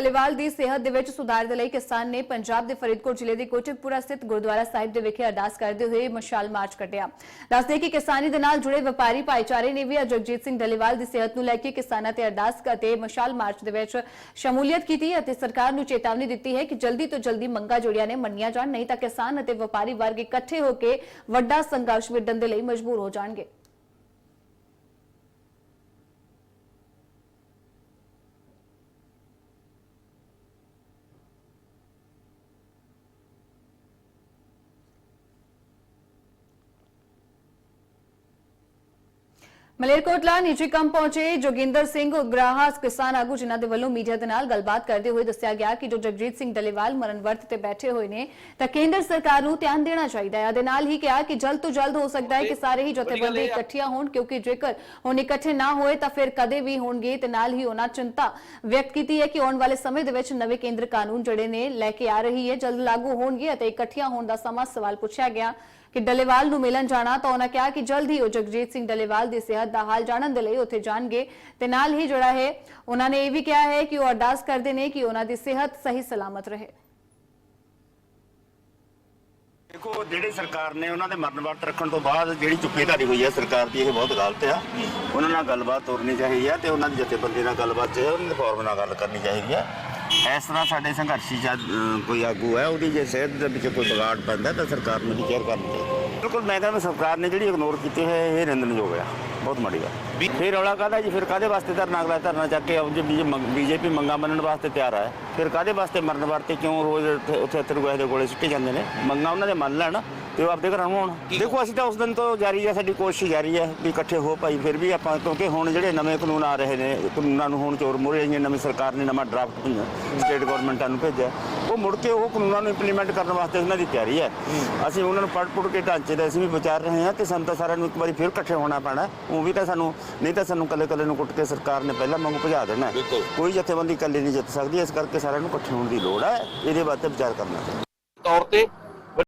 ਡੱਲੇਵਾਲ ਦੀ ਸਿਹਤ ਦੇ ਵਿੱਚ ਸੁਧਾਰ ਦੇ ਲਈ ਕਿਸਾਨ ਨੇ ਪੰਜਾਬ ਦੇ ਫਰੀਦਕੋਟ ਜ਼ਿਲ੍ਹੇ ਦੇ ਕੋਟਕਪੂਰਾ ਸਥਿਤ ਗੁਰਦੁਆਰਾ ਸਾਹਿਬ ਦੇ ਵਿਖੇ ਅਰਦਾਸ ਕਰਦੇ ਹੋਏ ਮਸ਼ਾਲ ਮਾਰਚ ਕੱਢਿਆ ਦੱਸਦੇ ਕਿ ਕਿਸਾਨੀ ਦੇ ਨਾਲ ਜੁੜੇ ਵਪਾਰੀ ਭਾਈਚਾਰੇ ਨੇ ਵੀ ਜਗਜੀਤ ਸਿੰਘ ਡੱਲੇਵਾਲ ਦੀ ਸਿਹਤ ਨੂੰ ਲੈ ਕੇ ਕਿਸਾਨਾਂ ਤੇ ਅਰਦਾਸ ਅਤੇ ਮਸ਼ਾਲ ਮਾਰਚ ਦੇ ਵਿੱਚ ਸ਼ਮੂਲੀਅਤ ਕੀਤੀ ਅਤੇ ਸਰਕਾਰ ਨੂੰ ਚੇਤਾਵਨੀ ਦਿੱਤੀ ਹੈ ਕਿ ਜਲਦੀ ਤੋਂ ਜਲਦੀ ਮੰਗਾਂ ਜੁੜੀਆਂ ਨੇ ਮੰਨੀਆਂ ਜਾਣ, ਨਹੀਂ ਤਾਂ ਕਿਸਾਨ ਅਤੇ ਵਪਾਰੀ ਵਰਗ ਇਕੱਠੇ ਹੋ ਕੇ ਵੱਡਾ ਸੰਘਰਸ਼ ਵਿੱਢਣ ਦੇ ਲਈ ਮਜਬੂਰ ਹੋ ਜਾਣਗੇ। ਮਲੇਰਕੋਟਲਾ ਨਿੱਜੀ ਕੰਮ ਪਹੁੰਚੇ ਜੋਗਿੰਦਰ ਸਿੰਘ ਉਗਰਾਹਾ ਕਿਸਾਨ ਆਗੂ ਜਿਨ੍ਹਾਂ ਦੇ ਵੱਲੋਂ ਮੀਡੀਆ ਦੇ ਨਾਲ ਗੱਲਬਾਤ ਕਰਦੇ ਹੋਏ ਦੱਸਿਆ ਗਿਆ ਕਿ ਜੋ ਜਗਜੀਤ ਸਿੰਘ ਡੱਲੇਵਾਲ ਮਰਨ ਵਰਤ ਤੇ ਬੈਠੇ ਹੋਏ ਨੇ ਤਾਂ ਕੇਂਦਰ ਸਰਕਾਰ ਨੂੰ ਧਿਆਨ ਦੇਣਾ ਚਾਹੀਦਾ ਹੈ। ਉਹਦੇ ਨਾਲ ਹੀ ਕਿਹਾ ਕਿ ਜਲਦ ਤੋਂ ਜਲਦ ਹੋ ਸਕਦਾ ਹੈ ਕਿ ਸਾਰੇ ਹੀ ਜਥੇਬੰਦੀ ਇਕੱਠੀਆਂ ਹੋਣ ਕਿਉਂਕਿ ਜੇਕਰ ਹੁਣ ਇਕੱਠੇ ਨਾ ਹੋਏ ਤਾਂ ਫਿਰ ਕਦੇ ਵੀ ਹੋਣਗੇ ਤੇ ਨਾਲ ਹੀ ਉਹਨਾਂ ਚਿੰਤਾ ਵਿਅਕਤ ਕੀਤੀ ਹੈ ਕਿ ਆਉਣ ਵਾਲੇ ਸਮੇਂ ਦੇ ਵਿੱਚ ਨਵੇਂ ਕੇਂਦਰ ਕਾਨੂੰਨ ਜਿਹੜੇ ਨੇ ਲੈ ਕੇ ਆ ਰਹੀ ਹੈ ਜਲਦ ਲਾਗੂ ਹੋਣਗੇ ਅਤੇ ਇਕੱਠੀਆਂ ਹੋਣ ਦਾ ਸਮਾਂ ਸਵਾਲ ਪੁੱਛਿਆ ਗਿਆ। ਕਿ ਡੱਲੇਵਾਲ ਨੂੰ ਮਿਲਣ ਜਾਣਾ ਤਾਂ ਉਹਨਾਂ ਕਿਹਾ ਕਿ ਜਲਦ ਹੀ ਉਹ ਜਗਜੀਤ ਸਿੰਘ ਡੱਲੇਵਾਲ ਦੀ ਸਿਹਤ ਦਾ ਹਾਲ ਜਾਣਨ ਦੇ ਲਈ ਉੱਥੇ ਜਾਣਗੇ। ਤੇ ਨਾਲ ਹੀ ਜਿਹੜਾ ਹੈ, ਉਹਨਾਂ ਨੇ ਇਹ ਵੀ ਕਿਹਾ ਹੈ ਕਿ ਉਹ ਅਰਦਾਸ ਕਰਦੇ ਨੇ ਕਿ ਉਹਨਾਂ ਦੀ ਸਿਹਤ ਸਹੀ ਸਲਾਮਤ ਰਹੇ। ਦੇਖੋ, ਜਿਹੜੀ ਸਰਕਾਰ ਨੇ ਉਹਨਾਂ ਦੇ ਮਰਨ ਵਰਤ ਰੱਖਣ ਤੋਂ ਬਾਅਦ ਜਿਹੜੀ ਚੁੱਕੇਧਾਰੀ ਹੋਈ ਹੈ, ਸਰਕਾਰ ਦੀ ਇਹ ਬਹੁਤ ਗਲਤ ਆ। ਉਹਨਾਂ ਨਾਲ ਗੱਲਬਾਤ ਤੋਰਨੀ ਚਾਹੀਦੀ ਹੈ ਤੇ ਉਹਨਾਂ ਦੀ ਜਥੇਬੰਦੀ ਨਾਲ ਗੱਲਬਾਤ ਚਾਹੀਦੀ ਉਹਨਾਂ ਦੇ ਫੋਰਮ ਨਾਲ ਗੱਲ ਕਰਨੀ ਚਾਹੀਦੀ ਹੈ ਇਸ ਤਰ੍ਹਾਂ ਸਾਡੇ ਸੰਘਰਸ਼ੀ ਜਦ ਕੋਈ ਆਗੂ ਹੈ, ਉਹਦੀ ਜੇ ਸਿਹਤ ਦੇ ਵਿੱਚ ਕੋਈ ਵਿਗਾੜ ਪੈਂਦਾ, ਤਾਂ ਸਰਕਾਰ ਨੂੰ ਦੀ ਕੇਅਰ ਕਰਨੀ ਚਾਹੀਦੀ ਬਿਲਕੁਲ, ਮੈਂ ਕਹਿੰਦਾ ਸਰਕਾਰ ਨੇ ਜਿਹੜੀ ਇਗਨੋਰ ਕੀਤੀ ਹੈ ਇਹ ਨਿੰਦਣਯੋਗ ਆ। ਬਹੁਤ ਮਾੜੀ ਗੱਲ। ਫਿਰ ਰੌਲਾ ਕਾਹਦਾ ਜੀ? ਫਿਰ ਕਾਦੇ ਵਾਸਤੇ ਧਰਨਾ ਅਗਲਾ ਧਰਨਾ ਚੱਕ ਕੇ ਆਉਂ ਜੇ ਬੀਜੇਪੀ ਮੰਗਾ ਮੰਨਣ ਵਾਸਤੇ ਤਿਆਰ ਹੈ ਫਿਰ ਕਾਦੇ ਵਾਸਤੇ ਮਰਨ ਵਾਸਤੇ ਕਿਉਂ ਰੋਜ਼ ਉੱਥੇ ਉੱਥੇ ਇੱਥੇ ਗੋਹੇ ਦੇ ਗੋਲੇ ਸਿੱਟੇ ਜਾਂਦੇ ਨੇ? ਮੰਗਾ ਉਹਨਾਂ ਦੇ ਮੰਨ ਲੈਣ। ਤੇ ਉਹ ਆਪਦੇ ਘਰਾਂ ਨੂੰ ਆਉਣ। ਦੇਖੋ ਅਸੀਂ ਤਾਂ ਉਸ ਦਿਨ ਤੋਂ ਜਾਰੀ ਹੈ ਸਾਡੀ ਕੋਸ਼ਿਸ਼ ਜਾਰੀ ਹੈ ਵੀ ਇਕੱਠੇ ਹੋ ਭਾਈ ਫਿਰ ਵੀ ਆਪਾਂ ਕਿਉਂਕਿ ਹੁਣ ਜਿਹੜੇ ਨਵੇਂ ਕਾਨੂੰਨ ਆ ਰਹੇ ਨੇ ਕਾਨੂੰਨਾਂ ਨੂੰ ਹੁਣ ਚੋਰ ਮੋਰੇ ਆਈਆਂ ਨਵੀਂ ਸਰਕਾਰ ਨੇ ਨਵਾਂ ਡਰਾਫਟ ਸਟੇਟ ਗਵਰਨਮੈਂਟਾਂ ਨੂੰ ਭੇਜਿਆ। ਉਹ ਮੁੜ ਕੇ ਉਹ ਕਾਨੂੰਨਾਂ ਨੂੰ ਇੰਪਲੀਮੈਂਟ ਕਰਨ ਵਾਸਤੇ ਉਹਨਾਂ ਦੀ ਤਿਆਰੀ ਹੈ। ਅਸੀਂ ਉਹਨਾਂ ਨੂੰ ਪੜ ਪੁੜ ਕੇ ਢਾਂਚੇ ਦੇ ਅਸੀਂ ਵੀ ਵਿਚਾਰ ਰਹੇ ਹਾਂ ਤੇ ਸਾਨੂੰ ਤਾਂ ਸਾਰਿਆਂ ਨੂੰ ਇੱਕ ਵਾਰੀ ਫਿਰ ਇਕੱਠੇ ਹੋਣਾ ਪੈਣਾ। ਉਹ ਵੀ ਤਾਂ ਸਾਨੂੰ ਨਹੀਂ ਤਾਂ ਸਾਨੂੰ ਕੱਲੇ ਕੱਲੇ ਨੂੰ ਕੁੱਟ ਕੇ ਸਰਕਾਰ ਨੇ ਪਹਿਲਾਂ ਵਾਂਗੂ ਭਜਾ ਦੇਣਾ। ਕੋਈ ਜਥੇਬੰਦੀ ਇਕੱਲੀ ਨਹੀਂ ਜਿੱਤ ਸਕਦੀ ਇਸ ਕਰਕੇ ਸਾਰਿਆਂ ਨੂੰ ਇਕੱਠੇ ਹੋਣ ਦੀ ਲੋੜ ਹੈ ਇਹਦੇ ਬਾਰੇ ਵਿਚਾਰ ਕਰਨਾ ਤੌਰ ਤੇ